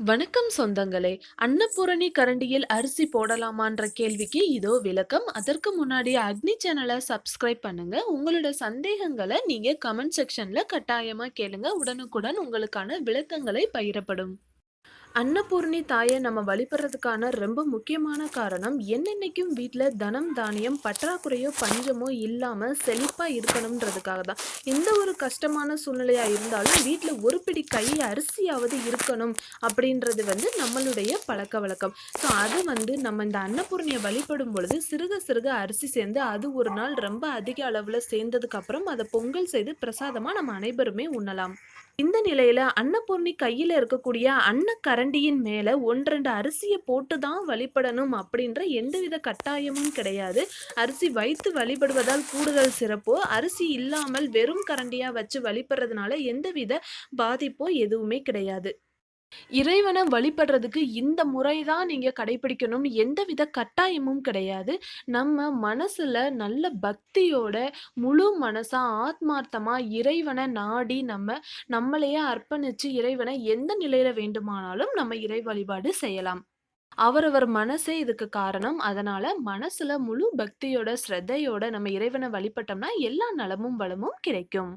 வணக்கம் சொந்தங்களே! அன்னபூரணி கரண்டியில் அரிசி போடலாமான்ற கேள்விக்கு இதோ விளக்கம். அதற்கு முன்னாடி அக்னி சேனலை சப்ஸ்கிரைப் பண்ணுங்க. உங்களோட சந்தேகங்களை நீங்க கமெண்ட் செக்ஷன்ல கட்டாயமா கேளுங்க. உடனுக்குடன் உங்களுக்கான விளக்கங்களை பகிரப்படும். அன்னபூர்ணி தாயை நம்ம வழிபடுறதுக்கான ரொம்ப முக்கியமான காரணம், என்னென்னைக்கும் வீட்டில் தனம், தானியம் பற்றாக்குறையோ, பஞ்சமோ இல்லாமல் செழிப்பாக இருக்கணும்ன்றதுக்காக தான். எந்த ஒரு கஷ்டமான சூழ்நிலையாக இருந்தாலும், வீட்டில் ஒரு பிடி கை அரிசியாவது இருக்கணும் அப்படின்றது வந்து நம்மளுடைய பழக்கவழக்கம். ஸோ அது வந்து நம்ம இந்த அன்னபூர்ணியை வழிபடும் பொழுது சிறுக சிறுக அரிசி சேர்ந்து, அது ஒரு நாள் ரொம்ப அதிக அளவில் சேர்ந்ததுக்கப்புறம் அதை பொங்கல் செய்து பிரசாதமாக நம்ம அனைவருமே உண்ணலாம். இந்த நிலையில அன்னபூர்ணி கையில இருக்கக்கூடிய அன்னக்கரண்டியின் மேல 1, 2 அரிசிய போட்டு தான் வழிபடணும் அப்படின்ற எந்தவித கட்டாயமும் கிடையாது. அரிசி வைத்து வழிபடுவதால் கூடுதல் சிறப்போ, அரிசி இல்லாமல் வெறும் கரண்டியா வச்சு வழிபடுறதுனால எந்தவித பாதிப்போ எதுவுமே கிடையாது. இறைவன வழிபடுறதுக்கு இந்த முறை தான் நீங்க கடைபிடிக்கணும்னு எந்தவித கட்டாயமும் கிடையாது. நம்ம மனசுல நல்ல பக்தியோட, முழு மனசா, ஆத்மார்த்தமா இறைவன நாடி நம்ம நம்மளையே அர்ப்பணிச்சு இறைவன எந்த நிலையில வேண்டுமானாலும் நம்ம இறை வழிபாடு செய்யலாம். அவரவர் மனசே இதுக்கு காரணம். அதனால மனசுல முழு பக்தியோட, ஸ்ரத்தையோட நம்ம இறைவன வழிபட்டோம்னா எல்லா நலமும், வளமும் கிடைக்கும்.